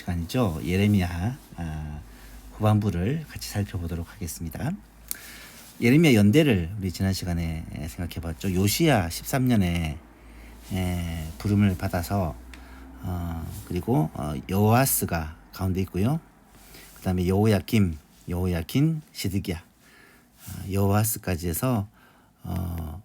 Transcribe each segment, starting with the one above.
시간이죠. 예레미야 아, 후반부를 같이 살펴보도록 하겠습니다. 예레미야 연대를 우리 지난 시간에 생각해봤죠. 요시야 13년에 에, 부름을 받아서 어, 그리고 어, 여호아스가 가운데 있고요. 그 다음에 여호야김, 여호야킨, 시드기야, 어, 여호아스까지 해서 어,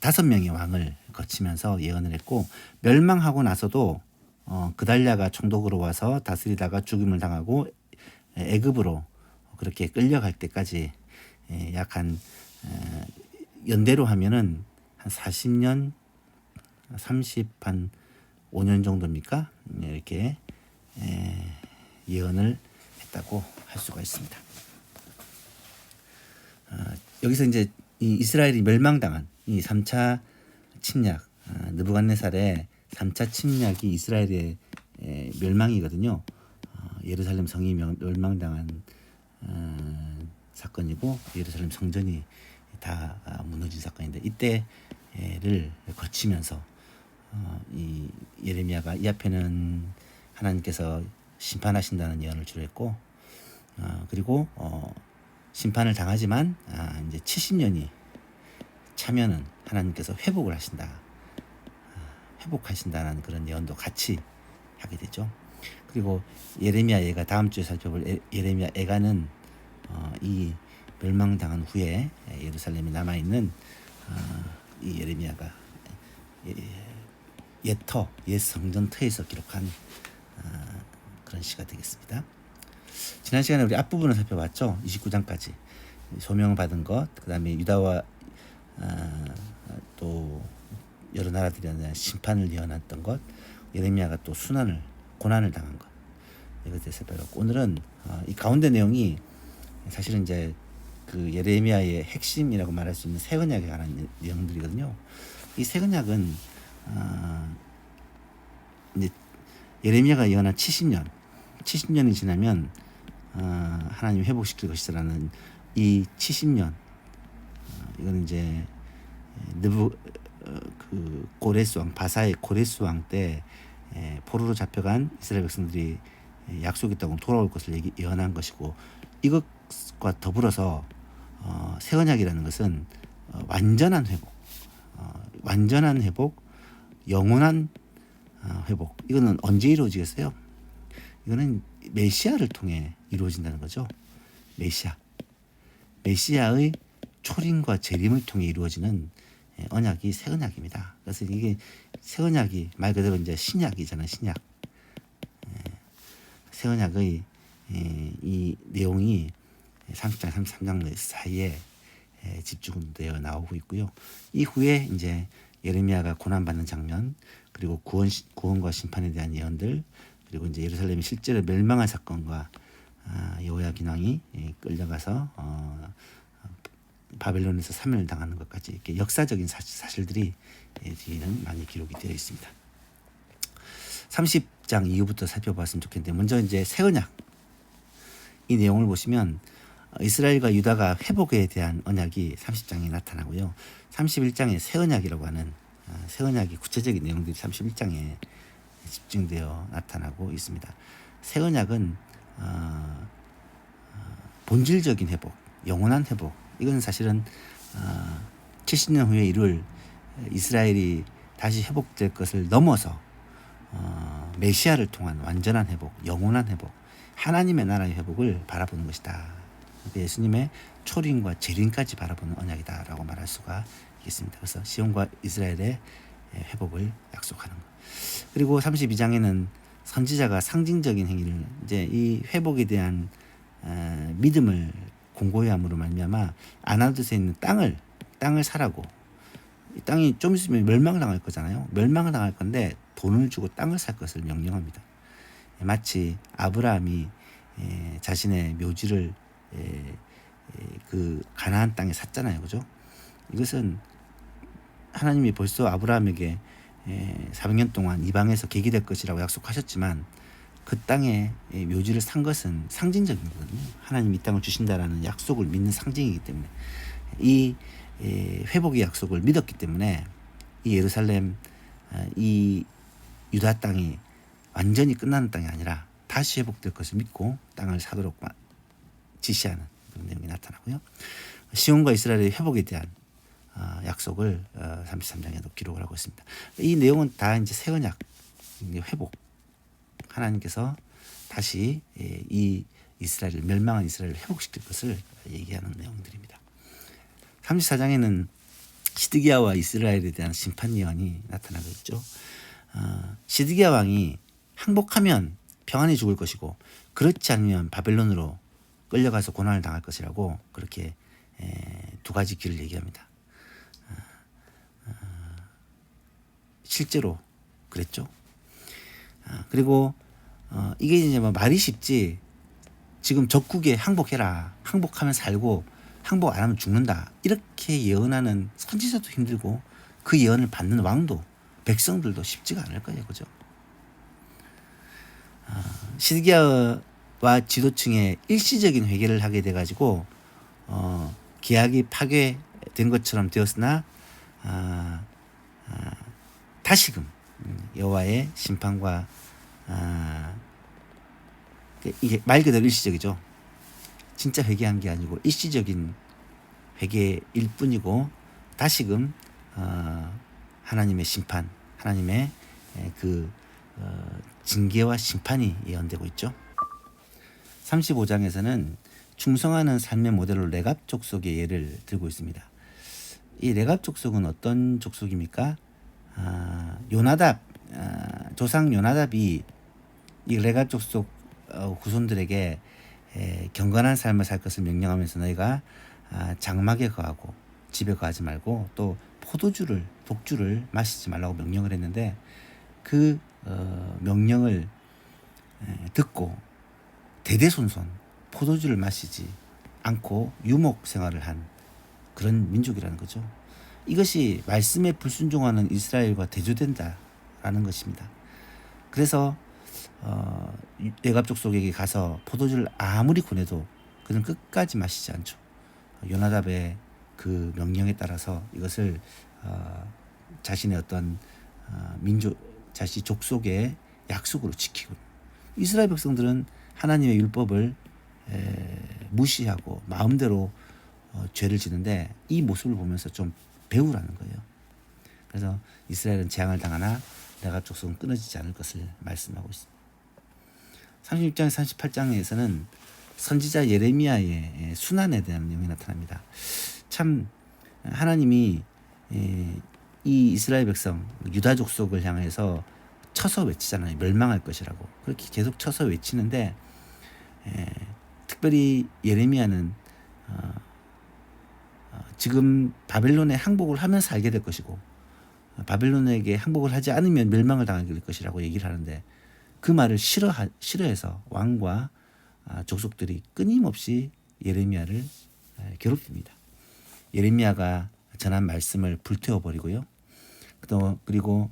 다섯 명의 왕을 거치면서 예언을 했고 멸망하고 나서도 어, 그달랴가 총독으로 와서 다스리다가 죽임을 당하고 애굽으로 그렇게 끌려갈 때까지 예, 약한 연대로 하면은 한 40년 30한 5년 정도입니까? 예, 이렇게 예언을 했다고 할 수가 있습니다. 어, 여기서 이제 이 이스라엘이 멸망당한 이 3차 침략, 아, 느부갓네살의 3차 침략이 이스라엘의 에, 멸망이거든요. 어, 예루살렘 성이 멸망당한 어, 사건이고 예루살렘 성전이 다 아, 무너진 사건인데 이때를 거치면서 어, 이 예레미야가 이 앞에는 하나님께서 심판하신다는 예언을 주로 했고 어, 그리고 어, 심판을 당하지만 아, 이제 70년이 차면은 하나님께서 회복을 하신다. 아, 회복하신다는 그런 예언도 같이 하게 되죠. 그리고 예레미야 애가 다음 주에 살펴볼 예레미야 애가는 어, 이 멸망당한 후에 예루살렘에 남아 있는 어, 이 예레미야가 옛터 옛 성전터에서 기록한 어, 그런 시가 되겠습니다. 지난 시간에 우리 앞부분을 살펴봤죠. 29장까지 소명을 받은 것, 그 다음에 유다와 아, 또 여러 나라들에 대한 심판을 예언했던 것, 예레미야가 또 순환을 고난을 당한 것 이것에 대해서 배웠고 오늘은 어, 이 가운데 내용이 사실은 이제 그 예레미야의 핵심이라고 말할 수 있는 새 언약에 관한 내용들이거든요. 이새 언약은 어, 이제 예레미야가 예언한 70년, 70년이 지나면 어, 하나님 회복시킬 것이라는 이 70년 어, 이거는 이제 느부 어, 그 고레스 왕 바사의 고레스 왕 때 포로로 잡혀간 이스라엘 백성들이 약속이 있다고 돌아올 것을 예언한 것이고 이것과 더불어서 어, 새 언약이라는 것은 어, 완전한 회복, 어, 완전한 회복, 영원한 어, 회복. 이거는 언제 이루어지겠어요? 이거는 메시아를 통해 이루어진다는 거죠. 메시아. 메시아의 초림과 재림을 통해 이루어지는 예, 언약이 새 언약입니다. 그래서 이게 새 언약이 말 그대로 이제 신약이잖아요. 신약. 예, 새 언약의 예, 이 내용이 30장, 33장 사이에 집중되어 나오고 있고요. 이후에 이제 예레미야가 고난 받는 장면, 그리고 구원, 구원과 심판에 대한 예언들, 그리고 이제 예루살렘이 실제로 멸망한 사건과 아, 여호야긴 왕이 끌려가서 어, 바벨론에서 사면을 당하는 것까지 이렇게 역사적인 사실, 들이 뒤에는 많이 기록이 되어 있습니다. 30장 이후부터 살펴봤으면 좋겠는데 먼저 이제 새 언약 이 내용을 보시면 이스라엘과 유다가 회복에 대한 언약이 30장에 나타나고요. 31장에 새 언약이라고 하는 아, 새 언약이 구체적인 내용들이 31장에 집중되어 나타나고 있습니다. 새 언약은 어, 어, 본질적인 회복, 영원한 회복. 이건 사실은 어, 70년 후에 이룰 이스라엘이 다시 회복될 것을 넘어서 어, 메시아를 통한 완전한 회복, 영원한 회복, 하나님의 나라의 회복을 바라보는 것이다. 예수님의 초림과 재림까지 바라보는 언약이다라고 말할 수가 있겠습니다. 그래서 시온과 이스라엘의 회복을 약속하는 것. 그리고 32장에는 선지자가 상징적인 행위를 이제 이 회복에 대한 어, 믿음을 공고히 함으로 말미암아 아나도스에 있는 땅을 땅을 사라고 이 땅이 좀 있으면 멸망을 당할 거잖아요. 멸망을 당할 건데 돈을 주고 땅을 살 것을 명령합니다. 마치 아브라함이 에, 자신의 묘지를 에, 에, 그 가나안 땅에 샀잖아요, 그죠? 이것은 하나님이 벌써 아브라함에게 400년 동안 이방에서 계기될 것이라고 약속하셨지만 그 땅에 묘지를 산 것은 상징적인 거거든요. 하나님 이 땅을 주신다라는 약속을 믿는 상징이기 때문에 이 회복의 약속을 믿었기 때문에 이 예루살렘 아, 이 유다 땅이 완전히 끝나는 땅이 아니라 다시 회복될 것을 믿고 땅을 사도록 마- 지시하는 그런 내용이 나타나고요. 시온과 이스라엘의 회복에 대한 어, 약속을 어, 33장에도 기록을 하고 있습니다. 이 내용은 다 이제 새 언약 회복 하나님께서 다시 예, 이 이스라엘을 멸망한 이스라엘을 회복시킬 것을 얘기하는 내용들입니다. 34장에는 시드기야와 이스라엘에 대한 심판 예언이 나타나고 있죠. 어, 시드기야 왕이 항복하면 평안히 죽을 것이고 그렇지 않으면 바벨론으로 끌려가서 고난을 당할 것이라고 그렇게 에, 두 가지 길을 얘기합니다. 어, 어, 실제로 그랬죠. 아, 그리고 어, 이게 이제 뭐 말이 쉽지. 지금 적국에 항복해라. 항복하면 살고 항복 안 하면 죽는다. 이렇게 예언하는 선지자도 힘들고 그 예언을 받는 왕도 백성들도 쉽지가 않을 거예요. 그죠? 아, 시드기야와 지도층의 일시적인 회개를 하게 돼 가지고 어, 계약이 파괴된 것처럼 되었으나 아, 아, 다시금 음, 여호와의 심판과 아, 그 이게 말 그대로 일시적이죠. 진짜 회개한 게 아니고 일시적인 회개일 뿐이고 다시금 어, 하나님의 심판, 하나님의 에, 그 어, 징계와 심판이 예언되고 있죠. 35장에서는 충성하는 삶의 모델로 레갑 족속의 예를 들고 있습니다. 이 레갑 족속은 어떤 족속입니까? 아, 요나답 아, 조상 요나답이 이 레갑 족속 어, 후손들에게 에, 경건한 삶을 살 것을 명령하면서 너희가 아, 장막에 거하고 집에 거하지 말고 또 포도주를 독주를 마시지 말라고 명령을 했는데 그 어, 명령을 에, 듣고 대대손손 포도주를 마시지 않고 유목 생활을 한 그런 민족이라는 거죠. 이것이 말씀에 불순종하는 이스라엘과 대조된다라는 것입니다. 그래서 어, 외갑 족 속에게 가서 포도주를 아무리 권해도 그는 끝까지 마시지 않죠. 요나답의 그 명령에 따라서 이것을 어, 자신의 어떤 어, 민족, 자신 족속의 약속으로 지키고 이스라엘 백성들은 하나님의 율법을 에, 무시하고 마음대로 어, 죄를 지는데 이 모습을 보면서 좀 배우라는 거예요. 그래서 이스라엘은 재앙을 당하나 내가 족속은 끊어지지 않을 것을 말씀하고 있습니다. 36장 38장에서는 선지자 예레미야의 순환에 대한 내용이 나타납니다. 참 하나님이 이 이스라엘 백성 유다 족속을 향해서 쳐서 외치잖아요. 멸망할 것이라고 그렇게 계속 쳐서 외치는데 특별히 예레미야는 어, 어, 지금 바벨론에 항복을 하면 살게 될 것이고 어, 바벨론에게 항복을 하지 않으면 멸망을 당하게 될 것이라고 얘기를 하는데 그 말을 싫어 싫어해서 왕과 아, 족속들이 끊임없이 예레미야를 괴롭힙니다. 예레미야가 전한 말씀을 불태워 버리고요. 또 그리고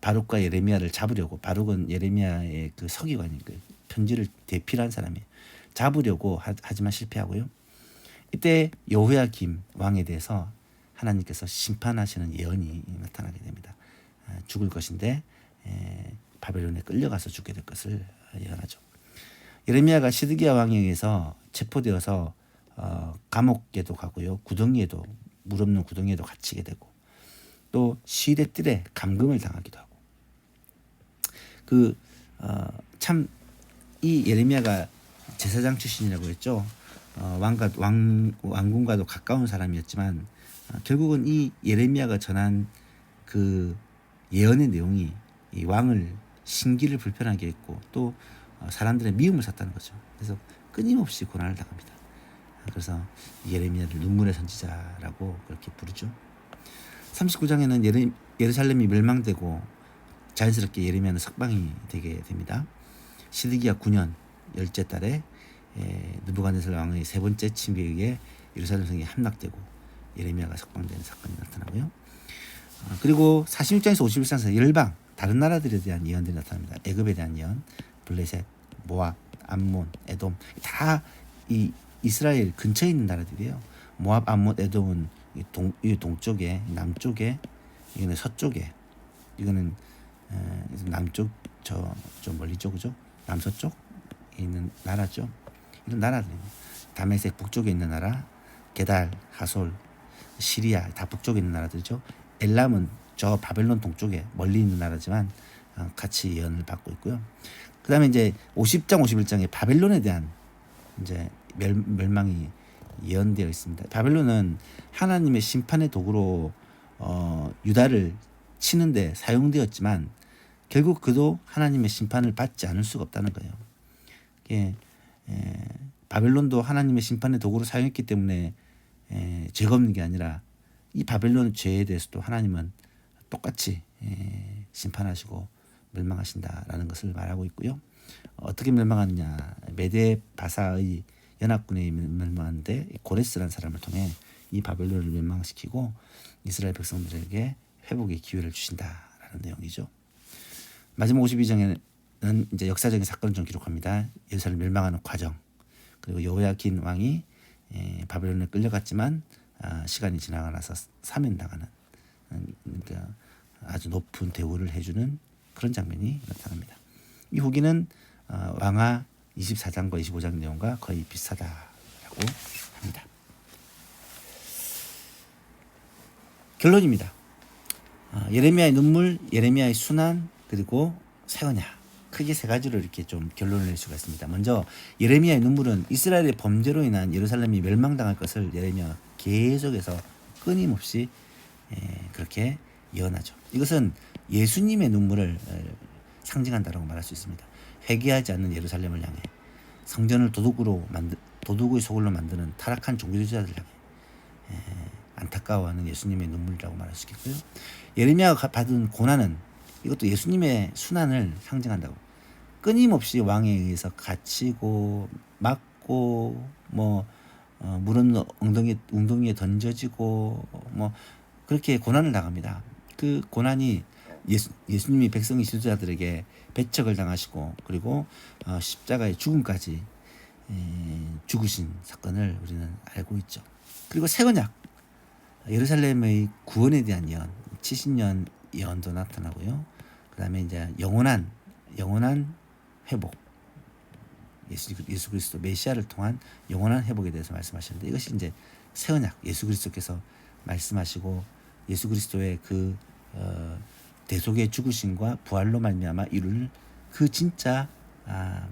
바룩과 예레미야를 잡으려고 바룩은 예레미야의 그 서기관인 그 편지를 대필한 사람이 잡으려고 하지만 실패하고요. 이때 여호야김 왕에 대해서 하나님께서 심판하시는 예언이 나타나게 됩니다. 죽을 것인데 바벨론에 끌려가서 죽게 될 것을 예언하죠. 예레미야가 시드기야 왕에 의해서 체포되어서 어, 감옥에도 가고요. 구덩이에도 물 없는 구덩이에도 갇히게 되고 또 시대 뜰에 감금을 당하기도 하고 그참이 어, 예레미야가 제사장 출신이라고 했죠. 어, 왕과 왕 왕궁과도 가까운 사람이었지만 어, 결국은 이 예레미야가 전한 그 예언의 내용이 이 왕을 신기를 불편하게 했고 또 어, 사람들의 미움을 샀다는 거죠. 그래서 끊임없이 고난을 당합니다. 그래서 예레미야를 눈물의 선지자라고 그렇게 부르죠. 39장에는 예레, 예루살렘이 멸망되고 자연스럽게 예레미야는 석방이 되게 됩니다. 시드기야 9년 열째 달에 느부갓네살 왕의 세 번째 침비에 의해 예루살렘 성이 함락되고 예레미야가 석방되는 사건이 나타나고요. 어, 그리고 46장에서 51장에서 열방 다른 나라들에 대한 예언들이 나타납니다. 애굽에 대한 예언, 블레셋, 모압, 암몬, 에돔 다 이 이스라엘 근처에 있는 나라들이에요. 모압, 암몬, 에돔은 동, 이 동쪽에, 남쪽에, 이거는 서쪽에, 이거는 에, 남쪽 저 좀 멀리 쪽이죠. 남서쪽 있는 나라죠. 이런 나라들입니다. 다메섹 북쪽에 있는 나라, 게달, 하솔, 시리아 다 북쪽에 있는 나라들이죠. 엘람은 저 바벨론 동쪽에 멀리 있는 나라지만 어, 같이 예언을 받고 있고요. 그 다음에 이제 50장 51장에 바벨론에 대한 이제 멸, 멸망이 예언되어 있습니다. 바벨론은 하나님의 심판의 도구로 어, 유다를 치는데 사용되었지만 결국 그도 하나님의 심판을 받지 않을 수가 없다는 거예요. 이게 에, 바벨론도 하나님의 심판의 도구로 사용했기 때문에 에, 죄가 없는 게 아니라 이 바벨론 죄에 대해서도 하나님은 똑같이 에, 심판하시고 멸망하신다라는 것을 말하고 있고요. 어떻게 멸망하느냐? 메데 바사의 연합군에 멸망하는데 고레스라는 사람을 통해 이 바벨론을 멸망시키고 이스라엘 백성들에게 회복의 기회를 주신다라는 내용이죠. 마지막 52장에는 이제 역사적인 사건을 좀 기록합니다. 예루살렘 멸망하는 과정 그리고 여호야킨 왕이 에, 바벨론에 끌려갔지만 아, 시간이 지나고 나서 사면당하는 음, 그러니까 아주 높은 대우를 해주는 그런 장면이 나타납니다. 이 후기는 어, 왕하 24장과 25장 내용과 거의 비슷하다라고 합니다. 결론입니다. 어, 예레미야의 눈물, 예레미야의 순환, 그리고 새언약 크게 세 가지로 이렇게 좀 결론을 낼 수가 있습니다. 먼저 예레미야의 눈물은 이스라엘의 범죄로 인한 예루살렘이 멸망당할 것을 예레미야 계속해서 끊임없이 에, 그렇게 예언하죠. 이것은 예수님의 눈물을 에, 상징한다라고 말할 수 있습니다. 회개하지 않는 예루살렘을 향해 성전을 도둑으로 만드 도둑의 소굴로 만드는 타락한 종교주의자들 향해 에, 안타까워하는 예수님의 눈물이라고 말할 수 있겠고요. 예레미야가 받은 고난은 이것도 예수님의 순환을 상징한다고. 끊임없이 왕에 의해서 갇히고 맞고 뭐 어, 물은 엉덩이 웅덩이에 던져지고 뭐 그렇게 고난을 당합니다. 그 고난이 예수, 예수님이 백성이 지도자들에게 배척을 당하시고 그리고 어, 십자가의 죽음까지 에, 죽으신 사건을 우리는 알고 있죠. 그리고 새 언약 예루살렘의 구원에 대한 예언 70년 예언도 나타나고요. 그다음에 이제 영원한 영원한 회복 예수, 예수 그리스도 메시아를 통한 영원한 회복에 대해서 말씀하셨는데 이것이 이제 새 언약 예수 그리스도께서 말씀하시고 예수 그리스도의 그 어, 대속의 죽으심과 부활로 말미암아 이룰 그 진짜 아,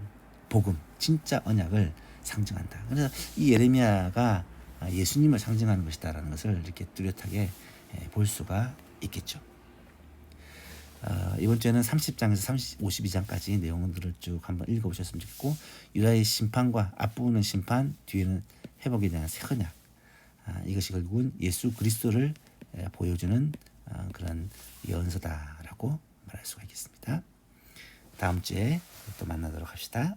복음, 진짜 언약을 상징한다. 그래서 이 예레미야가 아, 예수님을 상징하는 것이다라는 것을 이렇게 뚜렷하게 예, 볼 수가 있겠죠. 어, 이번 주에는 30장에서 30, 52장까지 내용들을 쭉 한번 읽어보셨으면 좋겠고 유다의 심판과 앞부분은 심판, 뒤에는 회복에 대한 새 언약. 아, 이것이 결국은 예수 그리스도를 에, 보여주는 아, 그런 예언서다라고 말할 수가 있겠습니다. 다음 주에 또 만나도록 합시다.